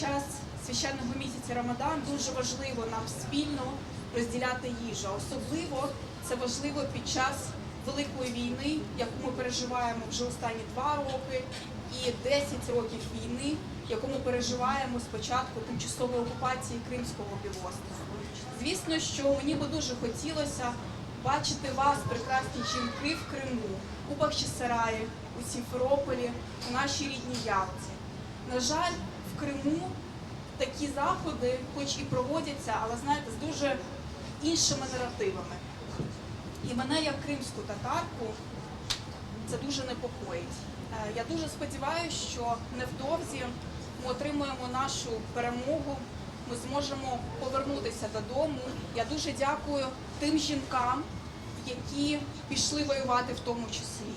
час священного місяця Рамадан дуже важливо нам спільно розділяти їжу. Особливо це важливо під час великої війни, яку ми переживаємо вже останні два роки, і 10 років війни, яку ми переживаємо з початку тимчасової окупації Кримського півострова. Звісно, що мені би дуже хотілося бачити вас, прекрасні жінки, в Криму, у Бахчисараї, у Сімферополі, у нашій рідній Ялті. На жаль, в Криму такі заходи, хоч і проводяться, але знаєте, з дуже іншими наративами. І мене, як кримську татарку, це дуже непокоїть. Е, Я дуже сподіваюся, що невдовзі ми отримуємо нашу перемогу, ми зможемо повернутися додому. Я дуже дякую тим жінкам, які пішли воювати в тому числі,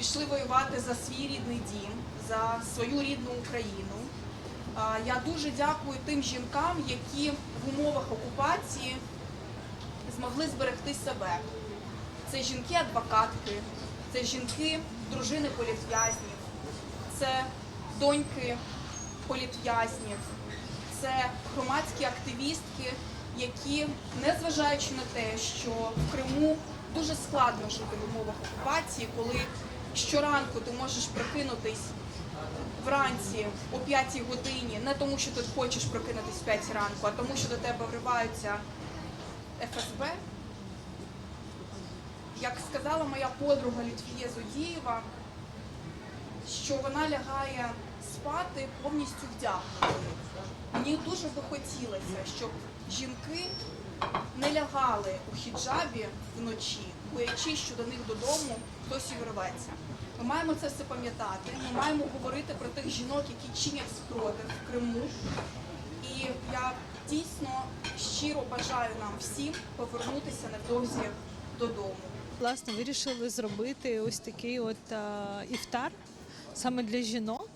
пішли воювати за свій рідний дім, за свою рідну Україну. Я дуже дякую тим жінкам, які в умовах окупації змогли зберегти себе. Це жінки-адвокатки, це жінки, дружини політв'язнів, це доньки політв'язнів, це громадські активістки, які, незважаючи на те, що в Криму дуже складно жити в умовах окупації, коли щоранку ти можеш прокинутись вранці о 5 годині, не тому, що ти хочеш прокинутись в 5 ранку, а тому, що до тебе вриваються ФСБ. Як сказала моя подруга Лютфія Зодієва, що вона лягає спати повністю вдягненою. Мені дуже би хотілося, щоб жінки не лягали у хіджабі вночі, боячись, що до них додому хтось і. Ми маємо це все пам'ятати. Ми маємо говорити про тих жінок, які чинять спротив в Криму. І я дійсно щиро бажаю нам всім повернутися невдовзі додому. Власне, вирішили зробити ось такий от а, іфтар саме для жінок.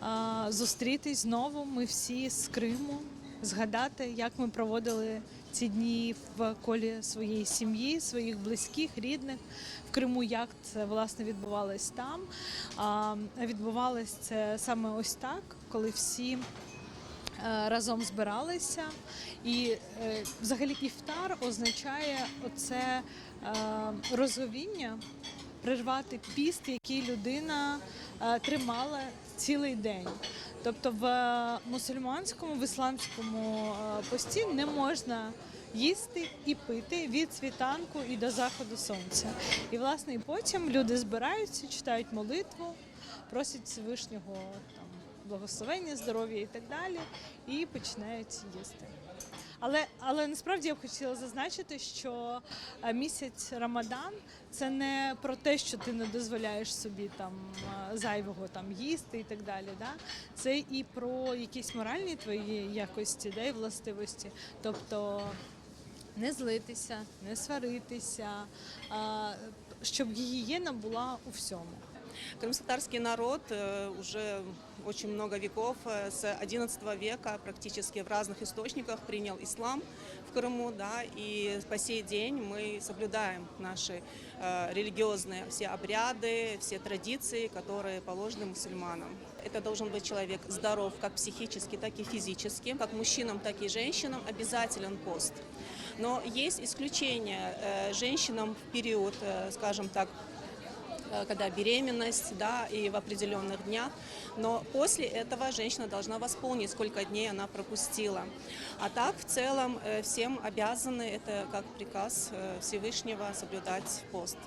А, зустрітись знову. Ми всі з Криму, згадати, як ми проводили ці дні в колі своєї сім'ї, своїх близьких, рідних в Криму. Як це власне відбувалось там? А, відбувалось це саме ось так, коли всі. е, Разом збиралися, і е, взагалі іфтар означає оце е, розговіння, прервати піст, який людина е, тримала цілий день. Тобто в мусульманському, в ісламському е, пості не можна їсти і пити від світанку і до заходу сонця. І власне і потім люди збираються, читають молитву, просять Всевишнього там благословення, здоров'я і так далі, і починають їсти. Але, але насправді я б хотіла зазначити, що е, місяць Рамадан це не про те, що ти не дозволяєш собі там е, зайвого там їсти і так далі. Да? Це і про якісь моральні твої якості, да, і властивості. Тобто не злитися, не сваритися, щоб гігієна була у всьому. Крымско-татарский народ э, уже очень много веков, э, с XI века практически в разных источниках принял ислам в Крыму, да, и по сей день мы соблюдаем наши э, религиозные все обряды, все традиции, которые положены мусульманам. Это должен быть человек здоров как психически, так и физически, как мужчинам, так и женщинам обязателен пост. Но есть исключения женщинам в период, скажем так, когда беременность, да, и в определенных днях. Но после этого женщина должна восполнить, сколько дней она пропустила. А так, в целом, э, всем обязаны, это как приказ э, Всевышнего, соблюдать пост.